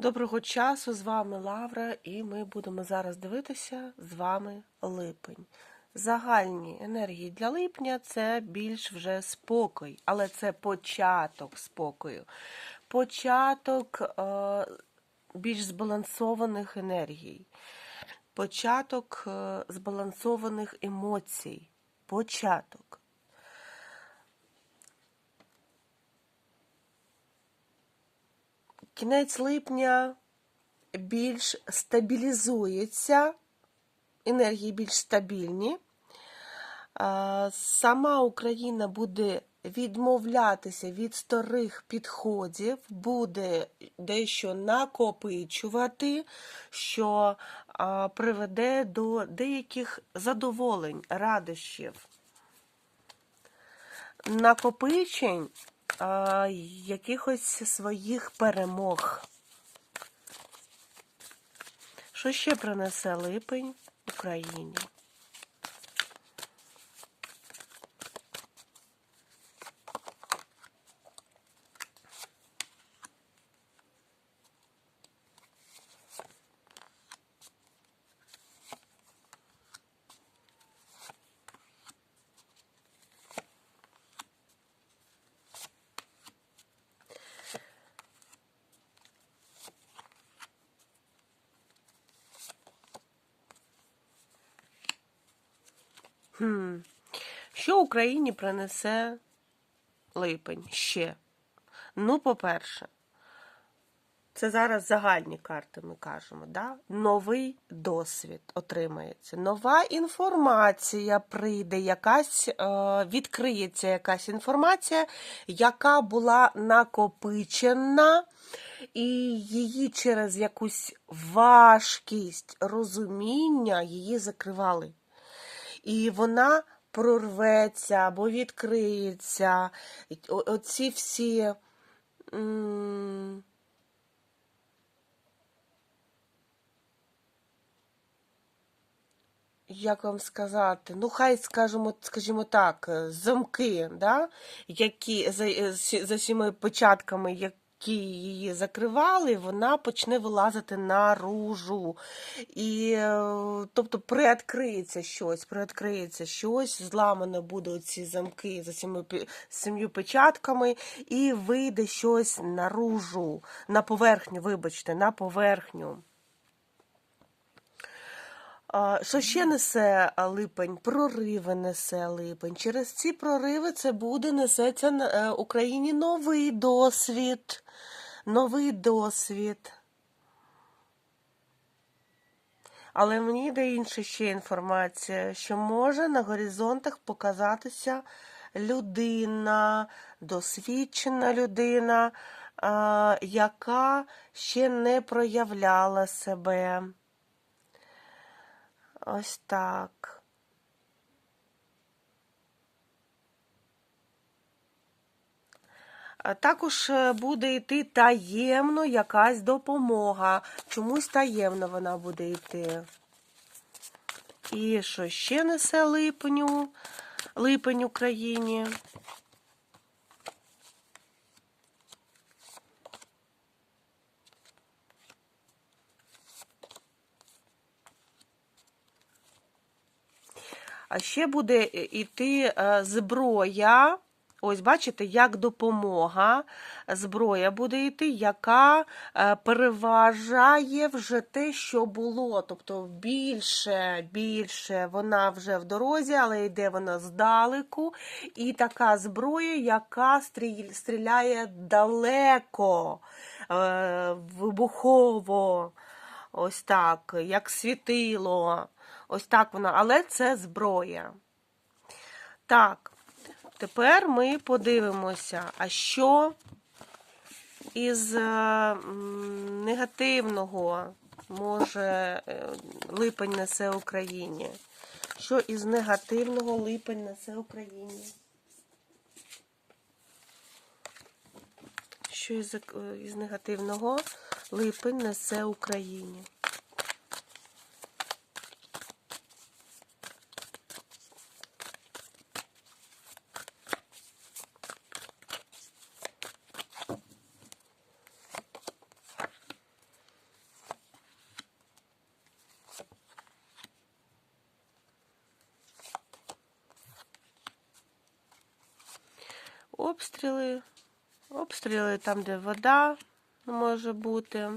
Доброго часу, з вами Лавра, і ми будемо зараз дивитися з вами липень. Загальні енергії для липня це більш вже спокій, але це початок спокою. Початок е, більш збалансованих енергій, початок е, збалансованих емоцій. Початок. Кінець липня більш стабілізується, енергії більш стабільні. Сама Україна буде відмовлятися від старих підходів, буде дещо накопичувати, що приведе до деяких задоволень, радощів. Накопичень а, якихось своїх перемог. Що ще принесе липень Україні? Хм. Що Україні принесе липень ще? Ну, по-перше, це зараз загальні карти ми кажемо. Да? Новий досвід отримається. Нова інформація прийде, якась е, відкриється якась інформація, яка була накопичена, і її через якусь важкість розуміння її закривали і вона прорветься або відкриється. Оці всі. Як вам сказати? Ну, хай скажімо, скажімо так, е, замки, да? які за, е, за сіми початками, які її закривали, вона почне вилазити наружу. І, е, тобто, приоткриється щось, приоткриється щось, зламано буде ці замки за сім'ю печатками, і вийде щось наружу, на поверхню, вибачте, на поверхню. Що ще несе липень? Прориви несе липень. Через ці прориви це буде несеться на- е, Україні новий досвід. Новий досвід. Але мені йде інша ще інформація, що може на горизонтах показатися людина, досвідчена людина, яка ще не проявляла себе. Ось так. Також е, буде йти таємно якась допомога. Чомусь таємно вона буде йти. І що ще несе липеню, липень Україні? А ще буде йти е, зброя. Ось, бачите, як допомога. Зброя буде йти, яка е, переважає вже те, що було. Тобто більше, більше вона вже в дорозі, але йде вона здалеку. І така зброя, яка стріляє далеко, е, вибухово. Ось так, як світило. Ось так вона, але це зброя. Так, тепер ми подивимося, а що із е, негативного може е, липень несе Україні? Що із негативного липень несе Україні? Що із, е, із негативного липень несе Україні? Обстріли. Обстріли там, де вода може бути.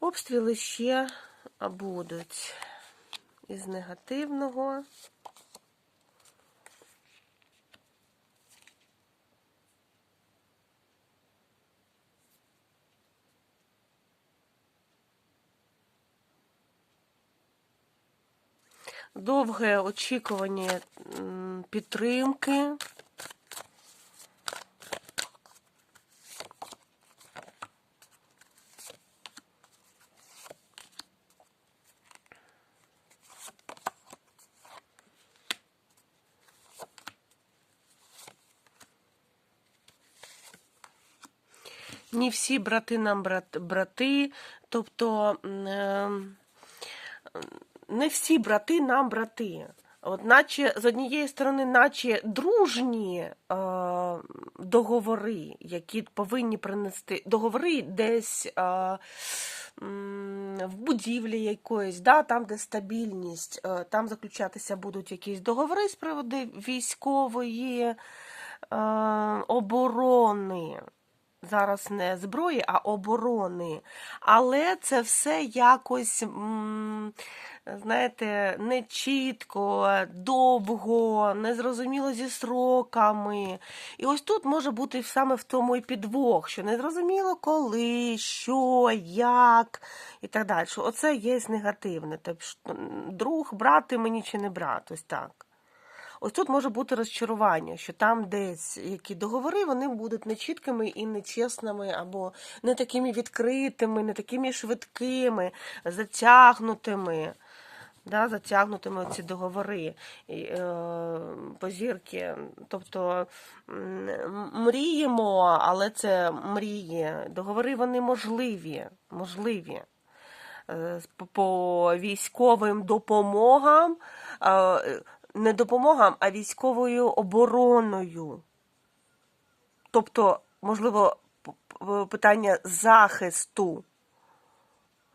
Обстріли ще будуть із негативного. Довге очікування підтримки. Не всі брати нам брат, брати, тобто ем, не всі брати нам брати. От наче з однієї сторони, наче дружні е, договори, які повинні принести договори десь е, в будівлі якоїсь, да, там, де стабільність, е, там заключатися будуть якісь договори з приводу військової е, оборони. Зараз не зброї, а оборони. Але це все якось, знаєте, не чітко, довго, незрозуміло зі сроками. І ось тут може бути саме в тому і підвох, що незрозуміло коли, що, як і так далі. Оце є негативне. Тобто, друг, брати мені чи не брати, ось так. Ось тут може бути розчарування, що там десь які договори вони будуть нечіткими і нечесними, або не такими відкритими, не такими швидкими, затягнутими. Да, затягнутими ці договори е, позірки. Тобто мріємо, але це мрії. Договори вони можливі. можливі. Е, по- військовим допомогам. не допомогам, а військовою обороною. Тобто, можливо, питання захисту.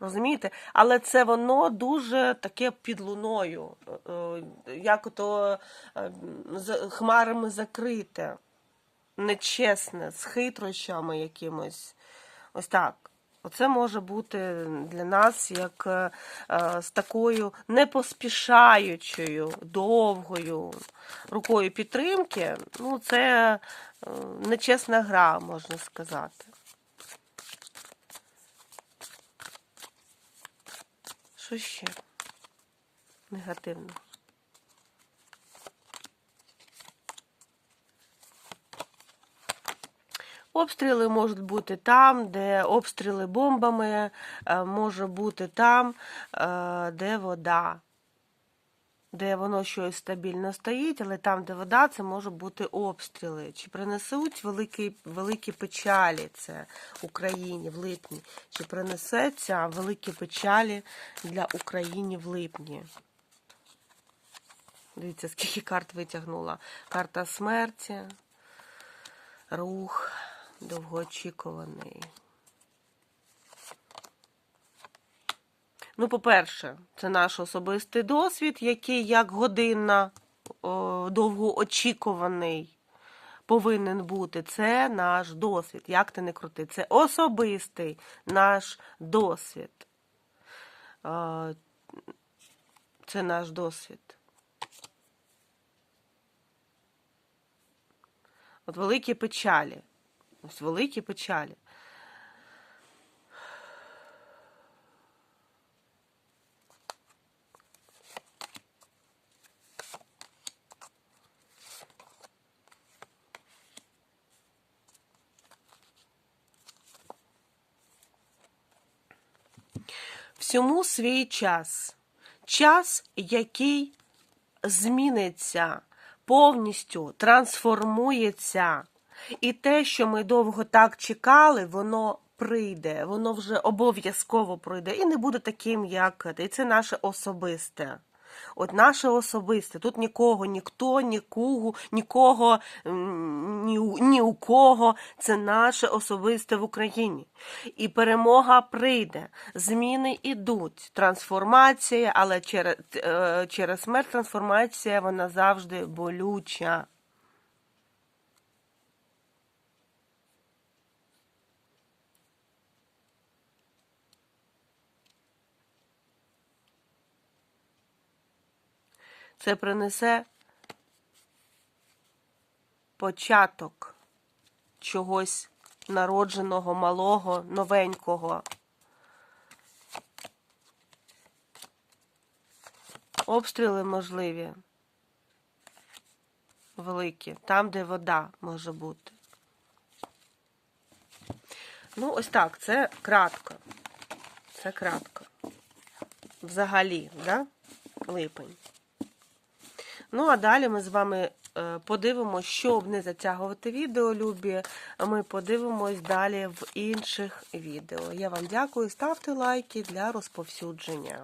Розумієте? Але це воно дуже таке під луною, е, е, як ото е, хмарами закрите, нечесне, з хитрощами якимось. Ось так. Оце може бути для нас як з такою непоспішаючою, довгою рукою підтримки. Ну, це нечесна гра, можна сказати. Що ще негативно? Обстріли можуть бути там, де обстріли бомбами, е, може бути там, е, де вода, де воно щось стабільно стоїть, але там, де вода, це може бути обстріли. Чи принесуть великі, великі печалі це Україні в липні? Чи принесеться великі печалі для України в липні? Дивіться, скільки карт витягнула. Карта смерті, рух довгоочікуваний. Ну, по-перше, це наш особистий досвід, який як годинна довгоочікуваний повинен бути. Це наш досвід. Як ти не крути? Це особистий наш досвід. Е, Це наш досвід. От великі печалі. Ось великі печалі. Всьому свій час. Час, який зміниться, повністю трансформується. І те, що ми довго так чекали, воно прийде, воно вже обов'язково пройде і не буде таким, як. І це наше особисте. От наше особисте. Тут нікого, ніхто, нікого, нікого, ні, ні у кого. Це наше особисте в Україні. І перемога прийде. Зміни ідуть. Трансформація, але через, через смерть трансформація вона завжди болюча. Це принесе початок чогось народженого, малого, новенького. Обстріли можливі. Великі. Там, де вода може бути. Ну, ось так, це кратко. Це кратко. Взагалі, да? Липень. Ну, а далі ми з вами е, подивимося, щоб не затягувати відео, любі. Ми подивимось далі в інших відео. Я вам дякую. Ставте лайки для розповсюдження.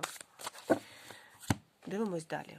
Дивимось далі.